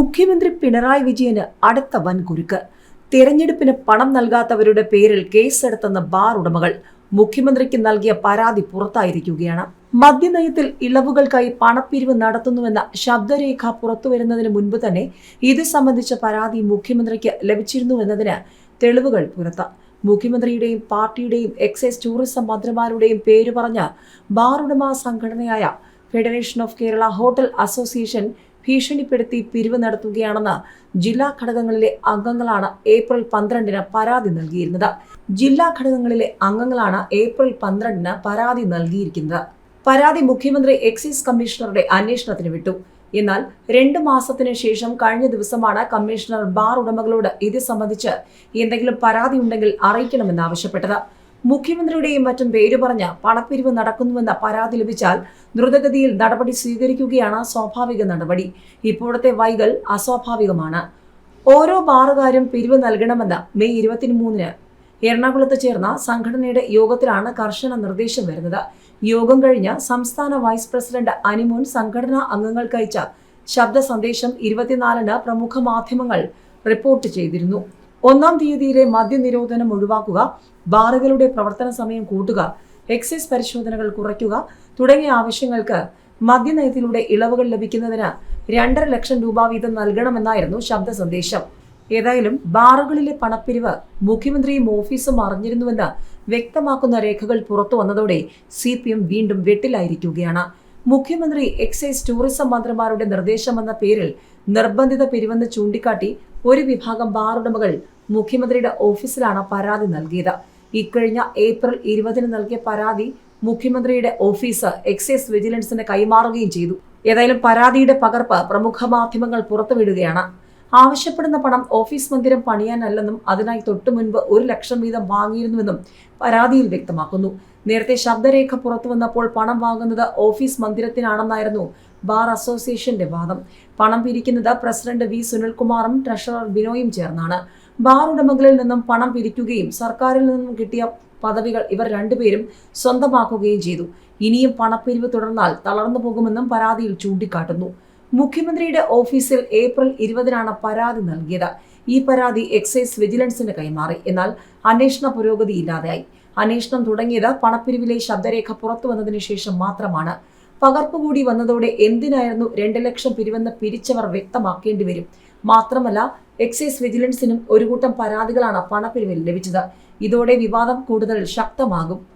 മുഖ്യമന്ത്രി പിണറായി വിജയന് അടുത്ത വൻ കുരുക്ക് തിരഞ്ഞെടുപ്പിന് പണം നൽകാത്തവരുടെ പേരിൽ കേസെടുത്തെന്ന ബാർ ഉടമകൾ മുഖ്യമന്ത്രിക്ക് നൽകിയ പരാതി പുറത്തായിരിക്കുകയാണ്. മദ്യനയത്തിൽ ഇളവുകൾക്കായി പണപ്പിരിവ് നടത്തുന്നുവെന്ന ശബ്ദരേഖ പുറത്തുവരുന്നതിന് മുൻപ് തന്നെ ഇത് സംബന്ധിച്ച പരാതി മുഖ്യമന്ത്രിക്ക് ലഭിച്ചിരുന്നുവെന്നതിന് തെളിവുകൾ പുറത്ത്. മുഖ്യമന്ത്രിയുടെയും പാർട്ടിയുടെയും എക്സൈസ് ടൂറിസം മന്ത്രിമാരുടെയും പേര് പറഞ്ഞ ബാർ ഉടമ സംഘടനയായ federation of Kerala hotel association ഭീഷണിപ്പെടുത്തി പിരിവ് നടത്തുകയാണെന്ന് ജില്ലാ ഘടകങ്ങളിലെ അംഗങ്ങളാണ് ഏപ്രിൽ പന്ത്രണ്ടിന് പരാതി നൽകിയിരുന്നത്. ജില്ലാ ഘടകങ്ങളിലെ അംഗങ്ങളാണ് ഏപ്രിൽ പന്ത്രണ്ടിന് പരാതി നൽകിയിരിക്കുന്നത്. പരാതി മുഖ്യമന്ത്രി എക്സൈസ് കമ്മീഷണറുടെ അന്വേഷണത്തിന് വിട്ടു. എന്നാൽ രണ്ട് മാസത്തിന് ശേഷം കഴിഞ്ഞ ദിവസമാണ് കമ്മീഷണർ ബാർ ഉടമകളോട് ഇത് സംബന്ധിച്ച് എന്തെങ്കിലും പരാതി ഉണ്ടെങ്കിൽ അറിയിക്കണമെന്ന് ആവശ്യപ്പെട്ടത് മുഖ്യമന്ത്രിയുടെയും മറ്റും പേര് പറഞ്ഞ് പണപ്പിരിവ് നടക്കുന്നുവെന്ന പരാതി ലഭിച്ചാൽ ദ്രുതഗതിയിൽ നടപടി സ്വീകരിക്കുകയാണ് സ്വാഭാവിക നടപടി. ഇപ്പോഴത്തെ വൈകൽ അസ്വാഭാവികമാണ്. ഓരോ ബാറുകാരും പിരിവ് നൽകണമെന്ന് മെയ് ഇരുപത്തിമൂന്നിന് എറണാകുളത്ത് ചേർന്ന സംഘടനയുടെ യോഗത്തിലാണ് കർശന നിർദ്ദേശം വരുന്നത്. യോഗം കഴിഞ്ഞ് സംസ്ഥാന വൈസ് പ്രസിഡന്റ് അനിമോൻ സംഘടനാ അംഗങ്ങൾക്കയച്ച ശബ്ദ സന്ദേശം ഇരുപത്തിനാലിന് പ്രമുഖ മാധ്യമങ്ങൾ റിപ്പോർട്ട് ചെയ്തിരുന്നു. ഒന്നാം തീയതിയിലെ മദ്യനിരോധനം ഒഴിവാക്കുക ബാറുകളുടെ പ്രവർത്തന സമയം കൂട്ടുക എക്സൈസ് പരിശോധനകൾ കുറയ്ക്കുക തുടങ്ങിയ ആവശ്യങ്ങൾക്ക് മദ്യനയത്തിലൂടെ ഇളവുകൾ ലഭിക്കുന്നതിന് രണ്ടര ലക്ഷം രൂപ വീതം നൽകണമെന്നായിരുന്നു ശബ്ദ സന്ദേശം. ഏതായാലും ബാറുകളിലെ പണപ്പിരിവ് മുഖ്യമന്ത്രിയും ഓഫീസും അറിഞ്ഞിരുന്നുവെന്ന് വ്യക്തമാക്കുന്ന രേഖകൾ പുറത്തു വന്നതോടെ സി പി എം വീണ്ടും വെട്ടിലായിരിക്കുകയാണ്. മുഖ്യമന്ത്രി എക്സൈസ് ടൂറിസം മന്ത്രിമാരുടെ നിർദ്ദേശമെന്ന പേരിൽ നിർബന്ധിത പിരിവെന്ന് ചൂണ്ടിക്കാട്ടി ഒരു വിഭാഗം ബാറുടമകൾ മുഖ്യമന്ത്രിയുടെ ഓഫീസിലാണ് പരാതി നൽകിയത്. ഇക്കഴിഞ്ഞ ഏപ്രിൽ ഇരുപതിന് നൽകിയ പരാതി മുഖ്യമന്ത്രിയുടെ ഓഫീസ് എക്സൈസ് വിജിലൻസിന് കൈമാറുകയും ചെയ്തു. ഏതായാലും പരാതിയുടെ പകർപ്പ് പ്രമുഖ മാധ്യമങ്ങൾ പുറത്തുവിടുകയാണ്. ആവശ്യപ്പെടുന്ന പണം ഓഫീസ് മന്ദിരം പണിയാനല്ലെന്നും അതിനായി തൊട്ടു മുൻപ് ഒരു ലക്ഷം വീതം വാങ്ങിയിരുന്നുവെന്നും പരാതിയിൽ വ്യക്തമാക്കുന്നു. നേരത്തെ ശബ്ദരേഖ പുറത്തു വന്നപ്പോൾ പണം വാങ്ങുന്നത് ഓഫീസ് മന്ദിരത്തിനാണെന്നായിരുന്നു ബാർ അസോസിയേഷന്റെ വാദം. പണം പിരിക്കുന്നത് പ്രസിഡന്റ് വി. സുനിൽകുമാറും ട്രഷറർ ബിനോയും ചേർന്നാണ്. ബാർ ഉടമകളിൽ നിന്നും പണം പിരിക്കുകയും സർക്കാരിൽ നിന്നും കിട്ടിയ പദവികൾ ഇവർ രണ്ടുപേരും സ്വന്തമാക്കുകയും ചെയ്തു. ഇനിയും പണപ്പിരിവ് തുടർന്നാൽ തളർന്നു പോകുമെന്നും പരാതിയിൽ ചൂണ്ടിക്കാട്ടുന്നു. മുഖ്യമന്ത്രിയുടെ ഓഫീസിൽ ഏപ്രിൽ ഇരുപതിനാണ് പരാതി നൽകിയത്. ഈ പരാതി എക്സൈസ് വിജിലൻസിന് കൈമാറി. എന്നാൽ അന്വേഷണ പുരോഗതി ഇല്ലാതെയായി. അന്വേഷണം തുടങ്ങിയത് പണപ്പിരിവിലെ ശബ്ദരേഖ പുറത്തു വന്നതിന് ശേഷം മാത്രമാണ്. പകർപ്പ് കൂടി വന്നതോടെ എന്തിനായിരുന്നു രണ്ട് ലക്ഷം പിരിവെന്ന് പിരിച്ചവർ വ്യക്തമാക്കേണ്ടി വരും? മാത്രമല്ല എക്സൈസ് വിജിലൻസിനും ഒരു കൂട്ടം പരാതികളാണ് പണപ്പിരിവിൽ ലഭിച്ചത്. ഇതോടെ വിവാദം കൂടുതൽ ശക്തമാകും.